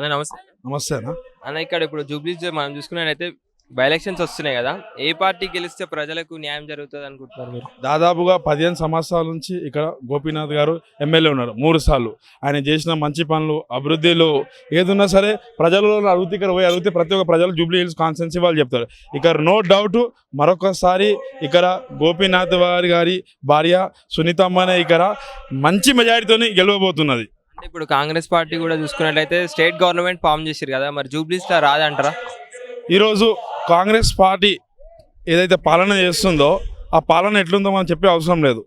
అన్న నమస్తే. నమస్తే అన్న. అన్న ఇక్కడ ఇప్పుడు జూబ్లీస్ మనం చూసుకున్నట్టయితే బై ఎలక్షన్స్ వస్తున్నాయి కదా. ఏ పార్టీ గెలిస్తే ప్రజలకు న్యాయం జరుగుతుంది అనుకుంటున్నారు మీరు? దాదాపుగా పదిహేను సంవత్సరాల నుంచి ఇక్కడ గోపీనాథ్ గారు ఎమ్మెల్యే ఉన్నారు మూడు సార్లు. ఆయన చేసిన మంచి పనులు అభివృద్ధిలో ఏదున్నా సరే ప్రజలలో అడిగితే ఇక్కడ పోయి అడిగితే ప్రతి ఒక్క ప్రజలు జూబ్లీ హిల్స్ కాన్స్టెన్సీ వాళ్ళు చెప్తారు. ఇక్కడ నో డౌట్ మరొకసారి ఇక్కడ గోపీనాథ్ వారి గారి భార్య సునీతమ్మనే ఇక్కడ మంచి మెజారిటీతోని గెలవబోతున్నది. అంటే ఇప్పుడు కాంగ్రెస్ పార్టీ కూడా చూసుకున్నట్లయితే స్టేట్ గవర్నమెంట్ ఫామ్ చేసిరు కదా మరి జూబ్లీస్లో రాదంటారా? ఈరోజు కాంగ్రెస్ పార్టీ ఏదైతే పాలన చేస్తుందో ఆ పాలన ఎట్లుందో మనం చెప్పే అవసరం లేదు.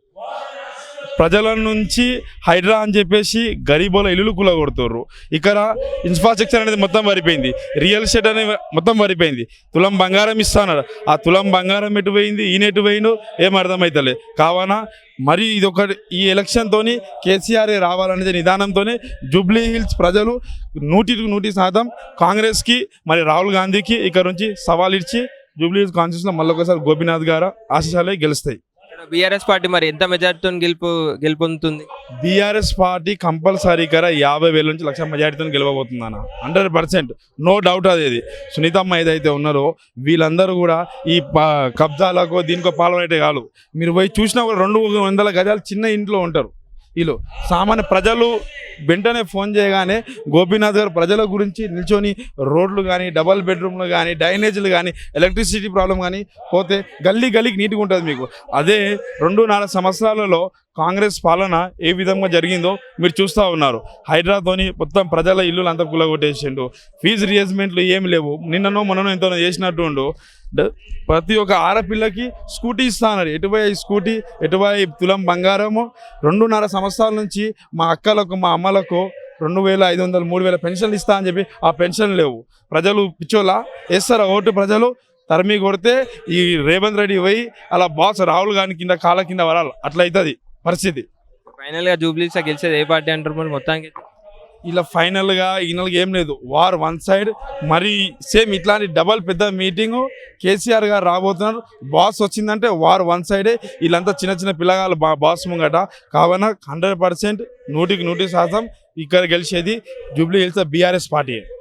ప్రజల నుంచి హైడ్రా అని చెప్పేసి గరీబుల ఇల్లులు కూలగొడుతుర్రు. ఇక్కడ ఇన్ఫ్రాస్ట్రక్చర్ అనేది మొత్తం వరిపోయింది. రియల్ ఎస్టేట్ అనేది మొత్తం వరిపోయింది. తులం బంగారం ఇస్తాన్నారు. ఆ తులం బంగారం ఎటు పోయింది? ఈయన ఎటు పోయిండు? ఏం అర్థమవుతలే కావున మరి ఇది ఒకటి ఈ ఎలక్షన్తోని కేసీఆర్ రావాలనేది నిదానంతోనే జూబ్లీ హిల్స్ ప్రజలు నూటికి నూటి శాతం కాంగ్రెస్కి మరి రాహుల్ గాంధీకి ఇక్కడ నుంచి సవాల్ ఇచ్చి జూబ్లీ హిల్స్ కాన్స్టిట్యూషన్లో మళ్ళీ ఒకసారి గోపీనాథ్ గారు ఆశీస్సులే గెలుస్తాయి. బీఆర్ఎస్ పార్టీ మరి ఎంత మెజార్టీతో గెలుపు గెలుపొందుతుంది? బీఆర్ఎస్ పార్టీ కంపల్సరీ కర యాభై వేల నుంచి లక్ష మెజార్టీతో గెలవబోతుంది అన్న. Hundred percent. నో డౌట్ అది ఇది సునీతమ్మ ఏదైతే ఉన్నారో వీళ్ళందరూ కూడా ఈ ప- కబ్జాలకు దీనికో పాల్గొనేటే కాదు. మీరు పోయి చూసినా కూడా రెండు వందల గజాలు చిన్న ఇంట్లో ఉంటారు. వీళ్ళు సామాన్య ప్రజలు వెంటనే ఫోన్ చేయగానే గోపీనాథ్ గారు ప్రజల గురించి నిల్చొని రోడ్లు కానీ డబల్ బెడ్రూమ్లు కానీ డ్రైనేజీలు కానీ ఎలక్ట్రిసిటీ ప్రాబ్లం కానీ పోతే గల్లీ గల్లీకి నీట్గా ఉంటుంది మీకు. అదే రెండు నాలుగు సంవత్సరాలలో కాంగ్రెస్ పాలన ఏ విధంగా జరిగిందో మీరు చూస్తూ ఉన్నారు. హైదరాబాద్తోని మొత్తం ప్రజల ఇల్లులు అంతా కూలగొట్టేసిండు. ఫీజు రియేజ్మెంట్లు ఏమి లేవు. నిన్ననో మొన్ననో ఎంతో చేసినట్టు ఉండు. ప్రతి ఒక్క ఆడపిల్లకి స్కూటీ ఇస్తానన్నారు ఎటువై స్కూటీ? ఎటువై తులం బంగారము? రెండున్నర సంవత్సరాల నుంచి మా అక్కలకు మా అమ్మలకు రెండు వేల ఐదు వందలు మూడు వేల పెన్షన్లు ఇస్తా అని చెప్పి ఆ పెన్షన్ లేవు. ప్రజలు పిచ్చోలా వేస్తారా ఓటు ప్రజలు? తరిమి కొడితే ఈ రేవంత్ రెడ్డి పోయి అలా బాస్ రాహుల్ గాంధీ కింద కాళ్ళ కింద వరాలి. అట్లయితుంది పరిస్థితి. ఫైనల్గా జూబ్లీస్ గెలిచేది ఏ పార్టీ అంటారు మరి మొత్తానికి? ఇలా ఫైనల్గా ఈయనకి ఏం లేదు. వార్ వన్ సైడ్ మరి సేమ్ ఇట్లాంటి డబల్ పెద్ద మీటింగు కేసీఆర్ గారు రాబోతున్నారు. బాస్ వచ్చిందంటే వార్ వన్ సైడే వీళ్ళంతా చిన్న చిన్న పిల్లగాళ్ళు బా బాస్ ముంగట కావున హండ్రెడ్ పర్సెంట్ నూటికి నూటి శాతం ఇక్కడ గెలిచేది జూబ్లీ హిల్స్ బీఆర్ఎస్ పార్టీ.